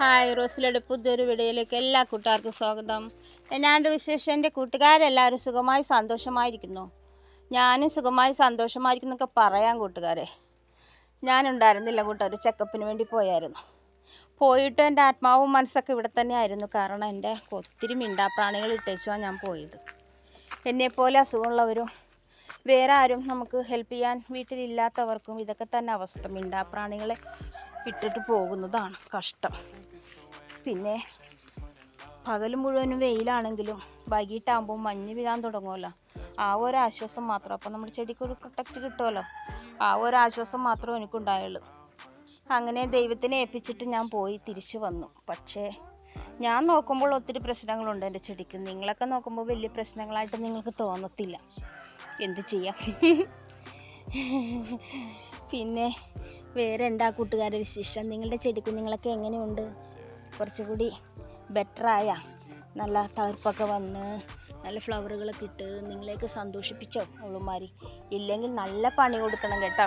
Hi റോസിലയുടെ പുതിയൊരു വീഡിയോയിലേക്ക് എല്ലാ കൂട്ടുകാർക്കും സ്വാഗതം. എന്നാണ്ട് വിശേഷം? എന്റെ കൂട്ടുകാരെല്ലാവരും സുഖമായി സന്തോഷമായിരിക്കുന്നു. ഞാനും സുഖമായി സന്തോഷമായിരിക്കുന്നു സന്തോഷമായിരിക്കുന്നൊക്കെ പറയാം കൂട്ടുകാരെ. ഞാനുണ്ടായിരുന്നില്ല കൂട്ടുകാർ ചെക്കപ്പിന് വേണ്ടി പോയായിരുന്നു. പോയിട്ട് എന്റെ ആത്മാവും മനസ്സൊക്കെ ഇവിടെ തന്നെയായിരുന്നു. കാരണം എന്റെ ഒത്തിരി മിണ്ടാപ്രാണികൾ ഇട്ടേച്ചുവാണ് ഞാൻ പോയത്. എന്നെപ്പോലെ അസുഖമുള്ളവരും വേറെ ആരും നമുക്ക് ഹെൽപ്പ് ചെയ്യാൻ വീട്ടിലില്ലാത്തവർക്കും ഇതൊക്കെ തന്നെ അവസ്ഥ. മിണ്ടാപ്രാണികളെ ഇട്ടിട്ട് പോകുന്നതാണ് കഷ്ടം. പിന്നെ പകൽ മുഴുവനും വെയിലാണെങ്കിലും വൈകിട്ടാകുമ്പോൾ മഞ്ഞ് വീഴാൻ തുടങ്ങുമല്ലോ. ആ ഒരു ആശ്വാസം മാത്രം. അപ്പോൾ നമ്മുടെ ചെടിക്ക് ഒരു പ്രൊട്ടക്റ്റ് കിട്ടുമല്ലോ. ആ ഒരു ആശ്വാസം മാത്രമേ എനിക്കുണ്ടായുള്ളൂ. അങ്ങനെ ദൈവത്തിനെ ഏൽപ്പിച്ചിട്ട് ഞാൻ പോയി തിരിച്ചു വന്നു. പക്ഷേ ഞാൻ നോക്കുമ്പോൾ ഒത്തിരി പ്രശ്നങ്ങളുണ്ട് എന്റെ ചെടിക്ക്. നിങ്ങളൊക്കെ നോക്കുമ്പോൾ വലിയ പ്രശ്നങ്ങളായിട്ട് നിങ്ങൾക്ക് തോന്നത്തില്ല. എന്ത് ചെയ്യാം? പിന്നെ വേറെ എന്താ കൂട്ടുകാരുടെ വിശേഷം? നിങ്ങളുടെ ചെടിക്കുഞ്ഞുങ്ങളൊക്കെ എങ്ങനെയുണ്ട്? കുറച്ചുകൂടി ബെറ്ററായ നല്ല തളിർപ്പൊക്കെ വന്ന് നല്ല ഫ്ലവറുകളൊക്കെ ഇട്ട് നിങ്ങളെയൊക്കെ സന്തോഷിപ്പിച്ചോ അവളുമാരി? ഇല്ലെങ്കിൽ നല്ല പണി കൊടുക്കണം കേട്ടോ.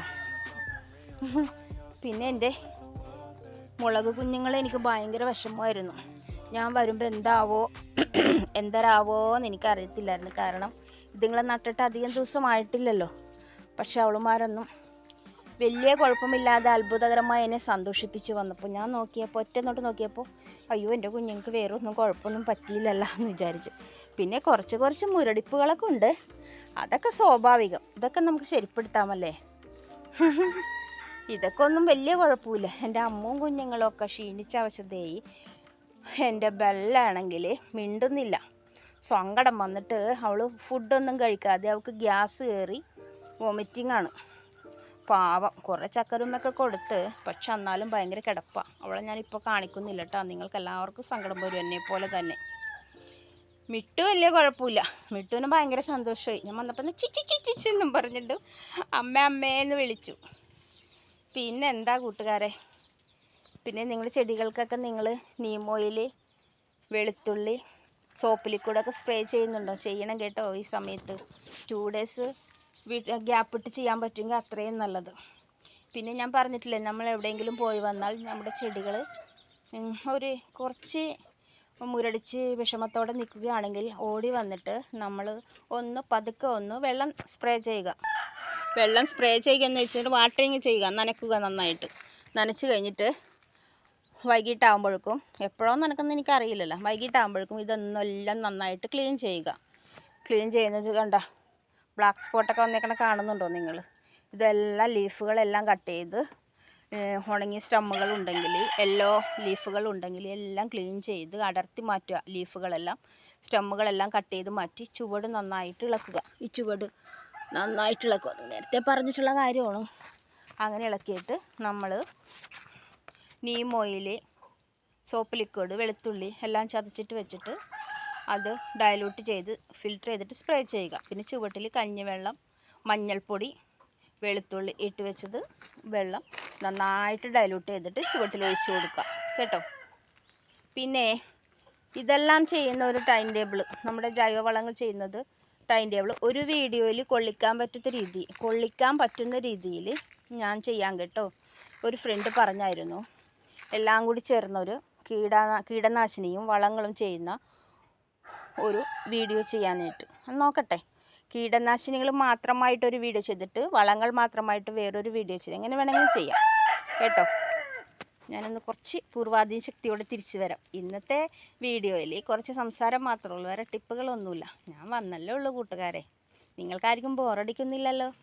പിന്നെ എന്റെ മുളക് കുഞ്ഞുങ്ങളെ എനിക്ക് ഭയങ്കര വിഷമമായിരുന്നു. ഞാൻ വരുമ്പോൾ എന്താവോ എന്തരാവോ എന്ന് എനിക്കറിയത്തില്ലായിരുന്നു. കാരണം ഇതുങ്ങളെ നട്ടിട്ട് അധികം ദിവസമായിട്ടില്ലല്ലോ പക്ഷെ അവളുമാരൊന്നും വലിയ കുഴപ്പമില്ലാതെ അത്ഭുതകരമായി എന്നെ സന്തോഷിപ്പിച്ച് വന്നപ്പോൾ ഞാൻ നോക്കിയപ്പോൾ ഒറ്റ നോട്ട് നോക്കിയപ്പോൾ അയ്യോ എന്റെ കുഞ്ഞുങ്ങൾക്ക് വേറെ ഒന്നും കുഴപ്പമൊന്നും പറ്റിയില്ലല്ല എന്ന് വിചാരിച്ചു. പിന്നെ കുറച്ച് കുറച്ച് മുരടിപ്പുകളൊക്കെ ഉണ്ട്. അതൊക്കെ സ്വാഭാവികം. ഇതൊക്കെ നമുക്ക് ശരിപ്പെടുത്താമല്ലേ? ഇതൊക്കെ ഒന്നും വലിയ കുഴപ്പമില്ല. എന്റെ അമ്മവും കുഞ്ഞുങ്ങളും ഒക്കെ ക്ഷീണിച്ച അവശതയായി എന്റെ ബെല്ലാണെങ്കിൽ മിണ്ടുന്നില്ല. സങ്കടം വന്നിട്ട് അവൾ ഫുഡൊന്നും കഴിക്കാതെ അവൾക്ക് ഗ്യാസ് കയറി വോമിറ്റിംഗ് ആണ്. പാവം. കുറേ ചക്കരുമൊക്കെ കൊടുത്ത് പക്ഷെ എന്നാലും ഭയങ്കര കിടപ്പാണ് അവളെ ഞാനിപ്പോൾ കാണിക്കുന്നില്ല കേട്ടോ നിങ്ങൾക്ക് എല്ലാവർക്കും സങ്കടം വരും എന്നെ പോലെ തന്നെ. മിട്ടു വലിയ കുഴപ്പമില്ല. മിട്ടുവിന് ഭയങ്കര സന്തോഷമായി. ഞാൻ വന്നപ്പോൾ ചിച്ചി ചിച്ചി എന്നും പറഞ്ഞിട്ട് അമ്മ അമ്മേന്ന് വിളിച്ചു. പിന്നെ എന്താ കൂട്ടുകാരെ? പിന്നെ നിങ്ങൾ ചെടികൾക്കൊക്കെ നിങ്ങൾ നീം ഓയിൽ വെളുത്തുള്ളി സോപ്പ് ലിക്വിഡൊക്കെ സ്പ്രേ ചെയ്യുന്നുണ്ടോ? ചെയ്യണം കേട്ടോ ഈ സമയത്ത്. ടു ഡേയ്സ് ഗ്യാപ്പ് ഇട്ട് ചെയ്യാൻ പറ്റുമെങ്കിൽ അത്രയും നല്ലത്. പിന്നെ ഞാൻ പറഞ്ഞിട്ടില്ലേ നമ്മൾ എവിടെയെങ്കിലും പോയി വന്നാൽ നമ്മുടെ ചെടികൾ ഒരു കുറച്ച് മുരടിച്ച് വിഷമത്തോടെ നിൽക്കുകയാണെങ്കിൽ ഓടി വന്നിട്ട് നമ്മൾ ഒന്ന് പതുക്കെ ഒന്ന് വെള്ളം സ്പ്രേ ചെയ്യുക. വെള്ളം സ്പ്രേ ചെയ്യുക എന്ന് വെച്ചിട്ട് വാട്ടറിങ് ചെയ്യുക നനയ്ക്കുക നന്നായിട്ട്. നനച്ച് കഴിഞ്ഞിട്ട് വൈകിട്ടാകുമ്പോഴേക്കും എപ്പോഴോ നനക്കുന്ന എനിക്കറിയില്ലല്ലോ. വൈകിട്ടാകുമ്പോഴേക്കും ഇതൊന്നെല്ലാം നന്നായിട്ട് ക്ലീൻ ചെയ്യുക. ക്ലീൻ ചെയ്യുന്നത് കണ്ട ബ്ലാക്ക് സ്പോട്ടൊക്കെ വന്നേക്കണ കാണുന്നുണ്ടോ നിങ്ങൾ? ഇതെല്ലാം ലീഫുകളെല്ലാം കട്ട് ചെയ്ത് ഉണങ്ങിയ സ്റ്റമ്മുകൾ ഉണ്ടെങ്കിൽ യെല്ലോ ലീഫുകൾ ഉണ്ടെങ്കിൽ എല്ലാം ക്ലീൻ ചെയ്ത് അടർത്തി മാറ്റുക. ലീഫുകളെല്ലാം സ്റ്റമ്മുകളെല്ലാം കട്ട് ചെയ്ത് മാറ്റി ചുവട് നന്നായിട്ട് ഇളക്കുക. ഈ ചുവട് നന്നായിട്ട് ഇളക്കുക. നേരത്തെ പറഞ്ഞിട്ടുള്ള കാര്യമാണ്. അങ്ങനെ ഇളക്കിയിട്ട് നമ്മൾ നീം ഓയിൽ സോപ്പ് ലിക്വിഡ് വെളുത്തുള്ളി എല്ലാം ചതച്ചിട്ട് വെച്ചിട്ട് അത് ഡയലൂട്ട് ചെയ്ത് ഫിൽറ്റർ ചെയ്തിട്ട് സ്പ്രേ ചെയ്യുക. പിന്നെ ചുവട്ടിൽ കഞ്ഞിവെള്ളം മഞ്ഞൾപ്പൊടി വെളുത്തുള്ളി ഇട്ട് വെച്ചത് വെള്ളം നന്നായിട്ട് ഡയലൂട്ട് ചെയ്തിട്ട് ചുവട്ടിൽ ഒഴിച്ചു കൊടുക്കുക. കേട്ടോ? പിന്നെ ഇതെല്ലാം ചെയ്യുന്ന ഒരു ടൈം ടേബിൾ നമ്മുടെ ജൈവവളങ്ങൾ ചെയ്യുന്നത് ടൈം ടേബിൾ ഒരു വീഡിയോയിൽ കൊള്ളിക്കാൻ പറ്റുന്ന രീതി കൊള്ളിക്കാൻ പറ്റുന്ന രീതിയിൽ ഞാൻ ചെയ്യാൻ കേട്ടോ. ഒരു ഫ്രണ്ട് പറഞ്ഞായിരുന്നു എല്ലാം കൂടി ചേർന്നൊരു കീട കീടനാശിനിയും വളങ്ങളും ചെയ്യുന്ന ഒരു വീഡിയോ ചെയ്യാനായിട്ട്. നോക്കട്ടെ. കീടനാശിനികൾ മാത്രമായിട്ടൊരു വീഡിയോ ചെയ്തിട്ട് വളങ്ങൾ മാത്രമായിട്ട് വേറൊരു വീഡിയോ ചെയ്ത് എങ്ങനെ വേണമെങ്കിലും ചെയ്യാം. കേട്ടോ? ഞാനൊന്ന് കുറച്ച് പൂർവാധീന ശക്തിയോടെ തിരിച്ചു വരാം. ഇന്നത്തെ വീഡിയോയിൽ കുറച്ച് സംസാരം മാത്രമേ ഉള്ളൂ. വേറെ ടിപ്പുകളൊന്നുമില്ല. ഞാൻ വന്നല്ലേ ഉള്ളൂ കൂട്ടുകാരെ. നിങ്ങൾക്കാർക്കും ബോറടിക്കുന്നില്ലല്ലോ.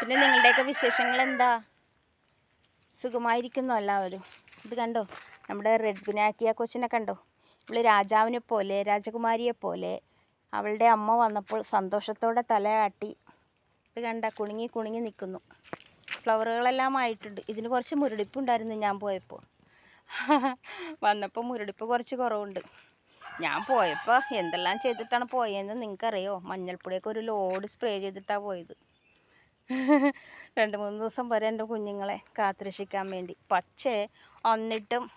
പിന്നെ നിങ്ങളുടെയൊക്കെ വിശേഷങ്ങൾ എന്താ? സുഖമായിരിക്കുന്നു എല്ലാവരും. ഇത് കണ്ടോ? നമ്മുടെ റെഡ് ബിനാക്കിയ കൊച്ചിനെ കണ്ടോ? ഇവൾ രാജാവിനെ പോലെ രാജകുമാരിയെ പോലെ അവളുടെ അമ്മ വന്നപ്പോൾ സന്തോഷത്തോടെ തലയാട്ടി. ഇത് കണ്ട കുണുങ്ങി കുണുങ്ങി നിൽക്കുന്നു. ഫ്ലവറുകളെല്ലാം ആയിട്ടുണ്ട്. ഇതിന് കുറച്ച് മുരടിപ്പുണ്ടായിരുന്നു ഞാൻ പോയപ്പോൾ. വന്നപ്പോൾ മുരടിപ്പ് കുറച്ച് കുറവുണ്ട്. ഞാൻ പോയപ്പോൾ എന്തെല്ലാം ചെയ്തിട്ടാണ് പോയതെന്ന് നിങ്ങൾക്കറിയോ? മഞ്ഞൾപ്പൊടിയൊക്കെ ഒരു ലോഡ് സ്പ്രേ ചെയ്തിട്ടാണ് പോയത്. രണ്ട് മൂന്ന് ദിവസം വരെ എന്റെ കുഞ്ഞുങ്ങളെ കാത്തുരക്ഷിക്കാൻ വേണ്ടി. പക്ഷേ എന്നിട്ടും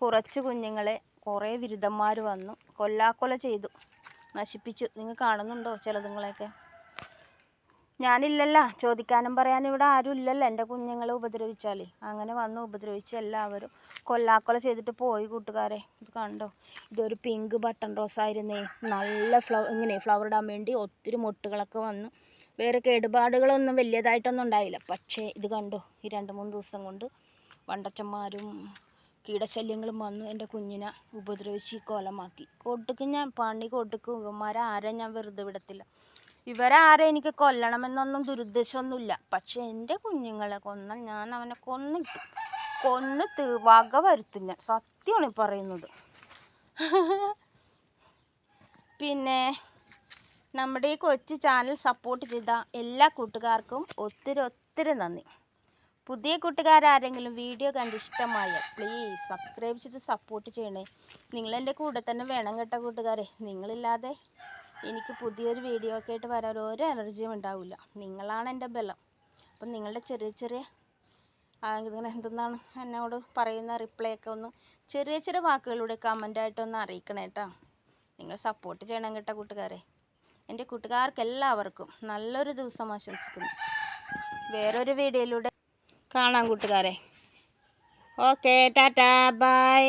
കുറച്ച് കുഞ്ഞുങ്ങളെ കുറേ വിരുദ്ധന്മാർ വന്നു. കൊല്ലാക്കൊല ചെയ്തു. നശിപ്പിച്ചു. നിങ്ങൾ കാണുന്നുണ്ടോ ചിലതുങ്ങളെയൊക്കെ? ഞാനില്ലല്ല. ചോദിക്കാനും പറയാനും ഇവിടെ ആരും ഇല്ലല്ലോ. എന്റെ കുഞ്ഞുങ്ങളെ ഉപദ്രവിച്ചാലേ. അങ്ങനെ വന്ന് ഉപദ്രവിച്ച് എല്ലാവരും. കൊല്ലാക്കൊല ചെയ്തിട്ട് പോയി കൂട്ടുകാരെ. ഇത് കണ്ടോ? ഇതൊരു പിങ്ക് ബട്ടൺ റോസ് ആയിരുന്നേ നല്ല ഫ്ലവർ ഇങ്ങനെ ഫ്ലവർ ഇടാൻ വേണ്ടി ഒത്തിരി മൊട്ടുകളൊക്കെ വന്നു. വേറെ കേടുപാടുകളൊന്നും വലിയതായിട്ടൊന്നും ഉണ്ടായില്ല. പക്ഷേ ഇത് കണ്ടോ? ഈ രണ്ട് മൂന്ന് ദിവസം കൊണ്ട് വണ്ടച്ചന്മാരും കീടശല്യങ്ങളും വന്ന് എന്റെ കുഞ്ഞിനെ ഉപദ്രവിച്ച് കൊലമാക്കി. കൊട്ടുക്ക് ഞാൻ പണി കൊടുക്കും ഇവന്മാരെ ആരെ ഞാൻ വെറുതെ വിടത്തില്ല. ആരെ എനിക്ക് കൊല്ലണമെന്നൊന്നും ദുരുദ്ദേശമൊന്നുമില്ല. പക്ഷെ എന്റെ കുഞ്ഞുങ്ങളെ കൊന്നാൽ ഞാൻ അവനെ കൊന്നിട്ടു കൊന്ന് വക വരുത്തും ഞാൻ. സത്യമാണ് പറയുന്നത്. പിന്നെ നമ്മുടെ ഈ കൊച്ചു ചാനൽ സപ്പോർട്ട് ചെയ്ത എല്ലാ കൂട്ടുകാർക്കും ഒത്തിരി ഒത്തിരി നന്ദി. പുതിയ കൂട്ടുകാരാരെങ്കിലും വീഡിയോ കണ്ട് ഇഷ്ടമായാൽ പ്ലീസ് സബ്സ്ക്രൈബ് ചെയ്ത് സപ്പോർട്ട് ചെയ്യണേ. നിങ്ങളെന്റെ കൂടെ തന്നെ വേണം കേട്ടോ കൂട്ടുകാരെ. നിങ്ങളില്ലാതെ എനിക്ക് പുതിയൊരു വീഡിയോ ഒക്കെ ആയിട്ട് വരാൻ ഒരു എനർജിയും ഉണ്ടാവില്ല. നിങ്ങളാണ് എന്റെ ബലം. അപ്പം നിങ്ങളുടെ ചെറിയ ചെറിയ ഇതിങ്ങനെ എന്തെന്നാണ് എന്നോട് പറയുന്ന റിപ്ലൈ ഒക്കെ ഒന്ന് ചെറിയ ചെറിയ വാക്കുകളിലൂടെ കമന്റായിട്ടൊന്ന് അറിയിക്കണേ കേട്ടോ. നിങ്ങൾ സപ്പോർട്ട് ചെയ്യണം കേട്ടോ കൂട്ടുകാരെ. എന്റെ കൂട്ടുകാർക്ക് എല്ലാവർക്കും നല്ലൊരു ദിവസം ആശംസിക്കുന്നു. വേറൊരു വീഡിയോയിലൂടെ കാണാം കൂട്ടുകാരെ. Okay tata bye.